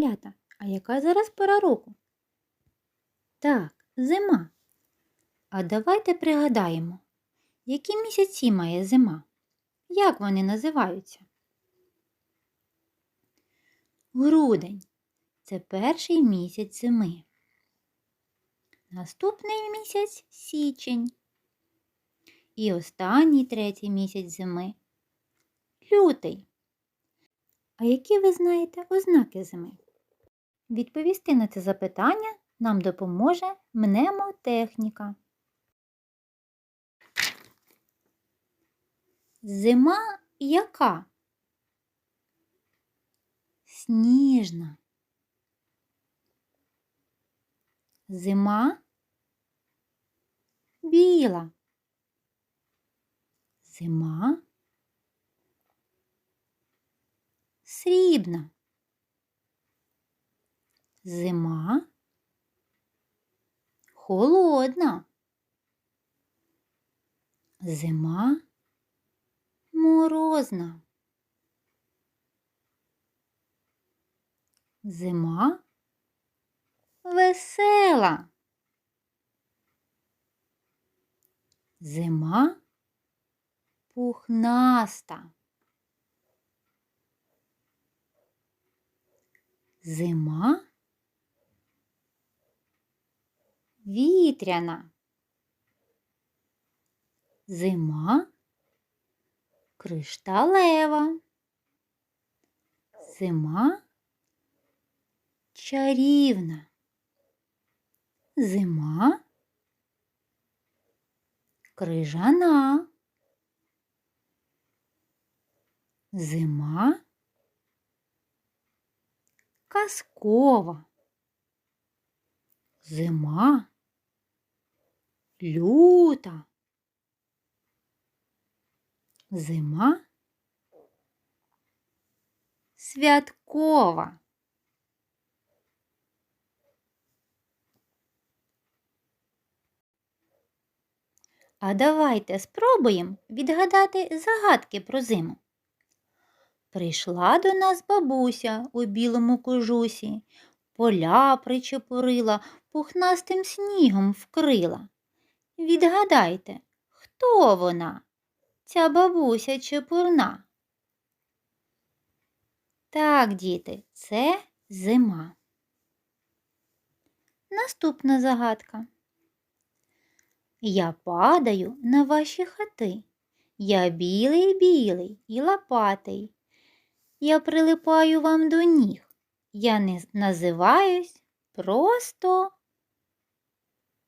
Лята, а яка зараз пора року? Так, зима. А давайте пригадаємо, які місяці має зима? Як вони називаються? Грудень це перший місяць зими. Наступний місяць січень. І останній третій місяць зими лютий. А які ви знаєте ознаки зими? Відповісти на це запитання нам допоможе мнемотехніка. Зима яка? Сніжна. Зима біла. Зима срібна. Зима холодна. Зима морозна. Зима весела. Зима пухнаста. Зима вітряна. Зима кришталева. Зима чарівна. Зима крижана. Зима казкова. Зима люта. Зима святкова. А давайте спробуємо відгадати загадки про зиму. Прийшла до нас бабуся у білому кожусі, поля причепурила, пухнастим снігом вкрила. Відгадайте, хто вона, ця бабуся чепурна? Так, діти, це зима. Наступна загадка. Я падаю на ваші хати. Я білий білий і лопатий. Я прилипаю вам до ніг. Я не називаюсь просто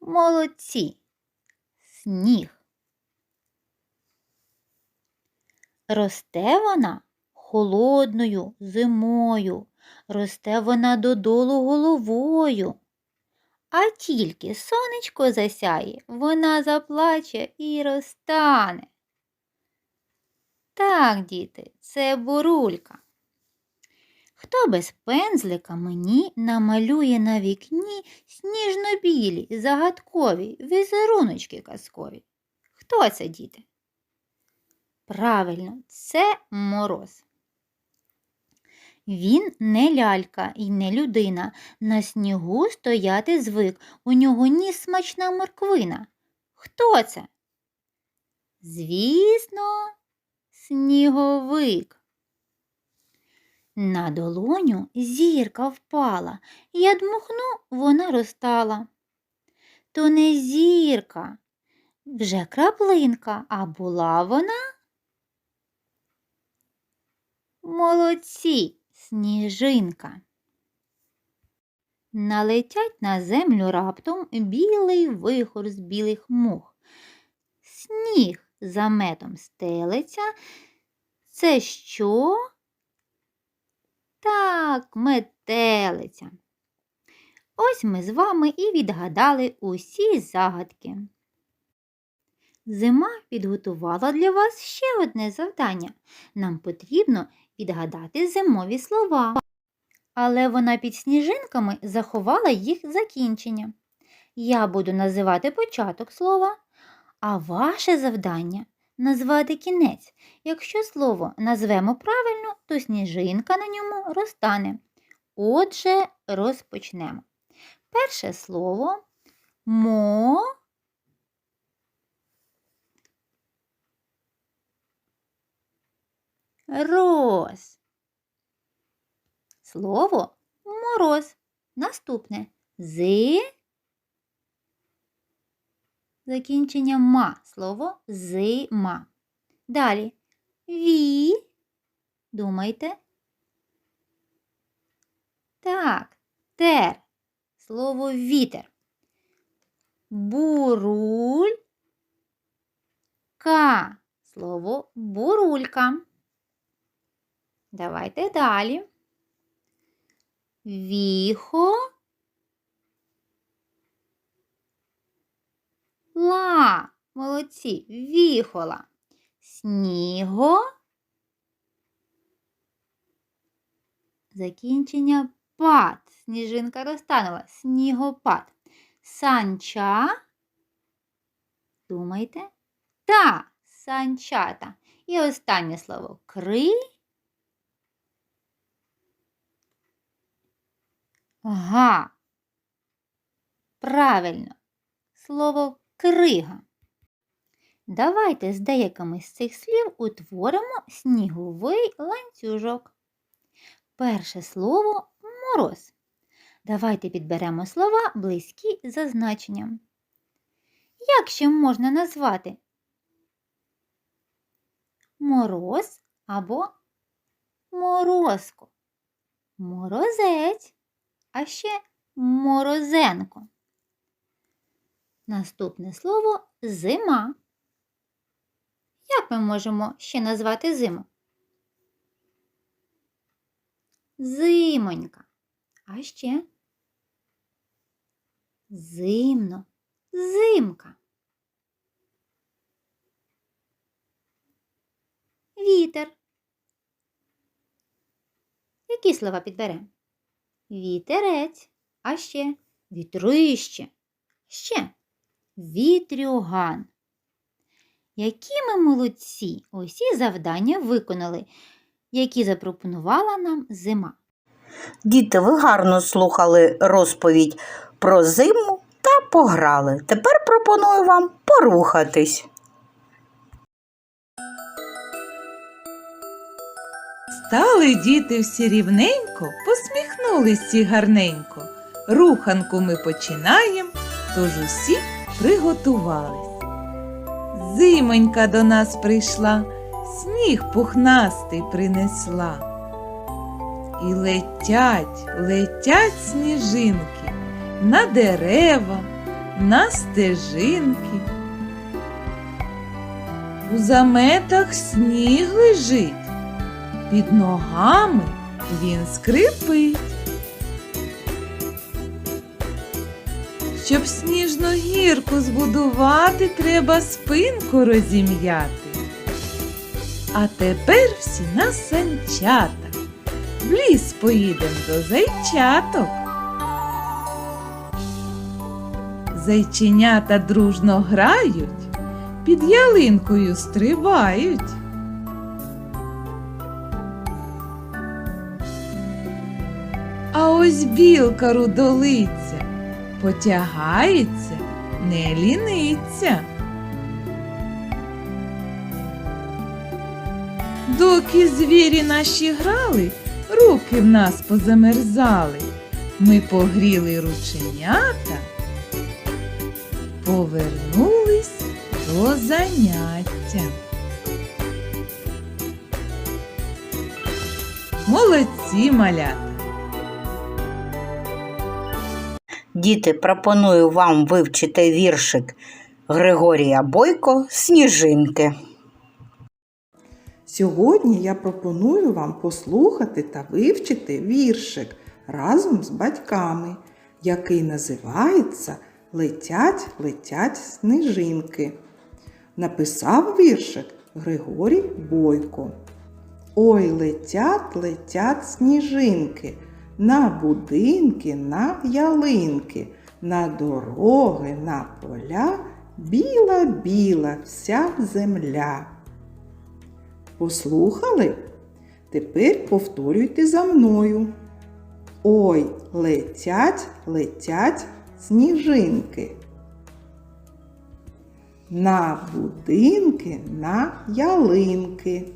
молодці. Сніг. Росте вона холодною зимою, росте вона додолу головою. А тільки сонечко засяє, вона заплаче і розтане. Так, діти, це бурулька. Хто без пензлика мені намалює на вікні сніжно-білі, загадкові, візеруночки казкові? Хто це, діти? Правильно, це мороз. Він не лялька і не людина. На снігу стояти звик. У нього ніс смачна морквина. Хто це? Звісно, сніговик. На долоню зірка впала. Я дмухну, вона розтала. То не зірка, вже краплинка, а була вона. Молодці, сніжинка. Налетять на землю раптом білий вихор з білих мух. Сніг заметом стелиться. Це що? Так, метелиця. Ось ми з вами і відгадали усі загадки. Зима підготувала для вас ще одне завдання. Нам потрібно відгадати зимові слова. Але вона під сніжинками заховала їх закінчення. Я буду називати початок слова, а ваше завдання назвати кінець. Якщо слово назвемо правильно, то сніжинка на ньому розтане. Отже, розпочнемо. Перше слово мо. Роз. Слово мороз. Наступне з. Закінчення ма. Слово зима. Далі ві. Думайте. Так, тер. Слово вітер. Буруль. Ка. Слово бурулька. Давайте далі. Віхо. Ла. Молодці. Віхола. Сніго. Закінчення пад. Сніжинка розтанула. Снігопад. Санча. Думайте. Та. Санчата. І останнє слово кри. Га. Правильно. Слово крига. Давайте з деякими з цих слів утворимо сніговий ланцюжок. Перше слово мороз. Давайте підберемо слова близькі за значенням. Як ще можна назвати мороз або морозко? Морозець, а ще морозенко. Наступне слово зима. Як ми можемо ще назвати зиму? Зимонька. А ще зимно, зимка. Вітер. Які слова підберемо? Вітерець, а ще вітрище, ще вітрюган. Які ми молодці! Усі завдання виконали, які запропонувала нам зима. Діти, ви гарно слухали розповідь про зиму та пограли. Тепер пропоную вам порухатись. Стали діти всі рівненько, посміхнулись всі гарненько. Руханку ми починаємо, тож усі приготувались. Зимонька до нас прийшла, сніг пухнастий принесла. І летять, летять сніжинки на дерева, на стежинки. У заметах сніг лежить. Під ногами він скрипить. Щоб сніжну гірку збудувати, треба спинку розім'яти. А тепер всі на санчата. В ліс поїдем до зайчаток. Зайченята дружно грають, під ялинкою стрибають. А ось білка рудолиця потягається, не ліниться. Доки звірі наші грали, руки в нас позамерзали. Ми погріли рученята, повернулись до заняття. Молодці малята! Діти, пропоную вам вивчити віршик Григорія Бойко Сніжинки. Сьогодні я пропоную вам послухати та вивчити віршик разом з батьками, який називається Летять, летять сніжинки. Написав віршик Григорій Бойко. Ой, летять, летять сніжинки, на будинки, на ялинки, на дороги, на поля, біла-біла вся земля. Послухали? Тепер повторюйте за мною. Ой, летять, летять сніжинки. На будинки, на ялинки.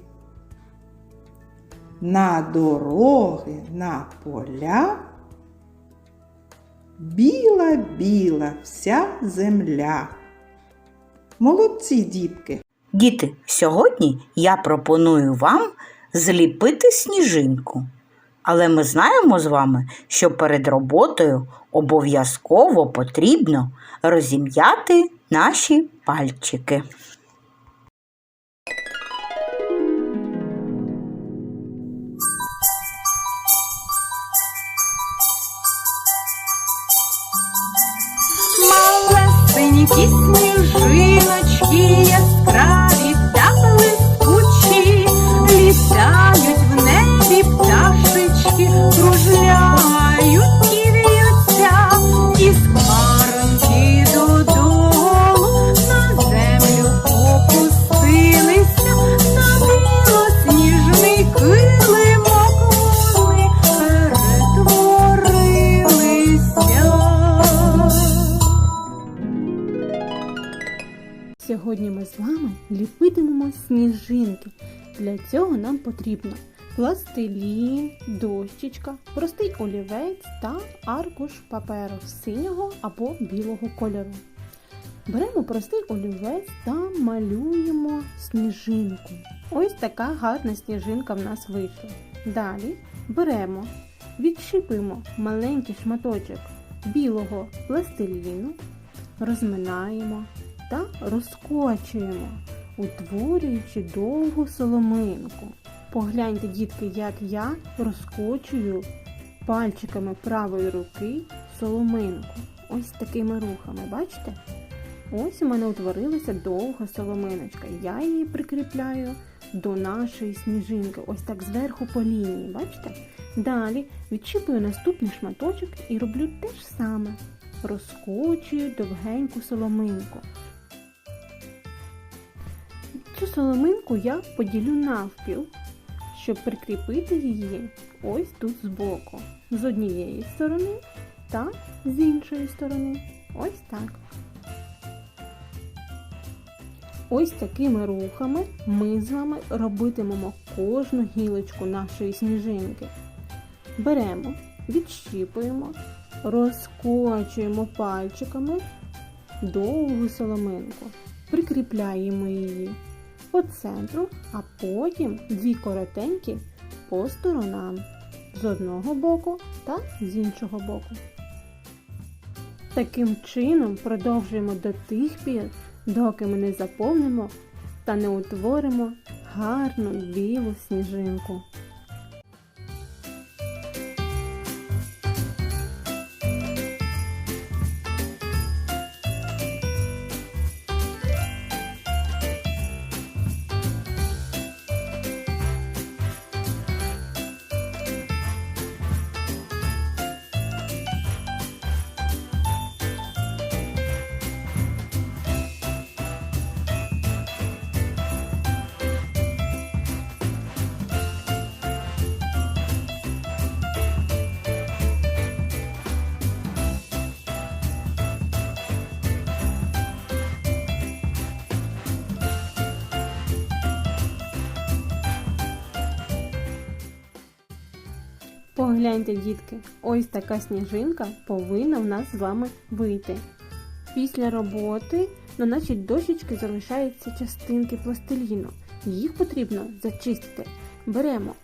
На дороги, на поля. Біла, біла вся земля. Молодці, дітки! Діти, сьогодні я пропоную вам зліпити сніжинку. Але ми знаємо з вами, що перед роботою обов'язково потрібно розім'яти наші пальчики. pra Сьогодні ми з вами ліпитимемо сніжинки. Для цього нам потрібно пластилін, дощечка, простий олівець та аркуш паперу синього або білого кольору. Беремо простий олівець та малюємо сніжинку. Ось така гарна сніжинка в нас вийшла. Далі беремо, відщипуємо маленький шматочок білого пластиліну, розминаємо та розкочуємо, утворюючи довгу соломинку. Погляньте, дітки, як я розкочую пальчиками правої руки соломинку. Ось такими рухами, бачите? Ось у мене утворилася довга соломиночка. Я її прикріпляю до нашої сніжинки, ось так зверху по лінії, бачите? Далі відчіпую наступний шматочок і роблю те ж саме. Розкочую довгеньку соломинку. Цю соломинку я поділю навпіл, щоб прикріпити її ось тут збоку, з однієї сторони та з іншої сторони. Ось так. Ось такими рухами ми з вами робитимемо кожну гілочку нашої сніжинки. Беремо, відщіпуємо, розкочуємо пальчиками довгу соломинку, прикріпляємо її по центру, а потім дві коротенькі по сторонам з одного боку та з іншого боку. Таким чином продовжуємо до тих пір, доки ми не заповнимо та не утворимо гарну білу сніжинку. Погляньте, дітки, ось така сніжинка повинна в нас з вами вийти. Після роботи на нашій дощечці залишаються частинки пластиліну. Їх потрібно зачистити. Беремо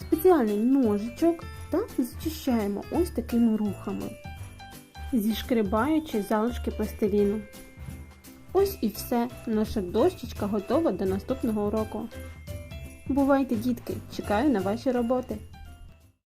спеціальний ножичок та зачищаємо ось такими рухами, зішкрибаючи залишки пластиліну. Ось і все. Наша дощечка готова до наступного уроку. Бувайте, дітки! Чекаю на ваші роботи!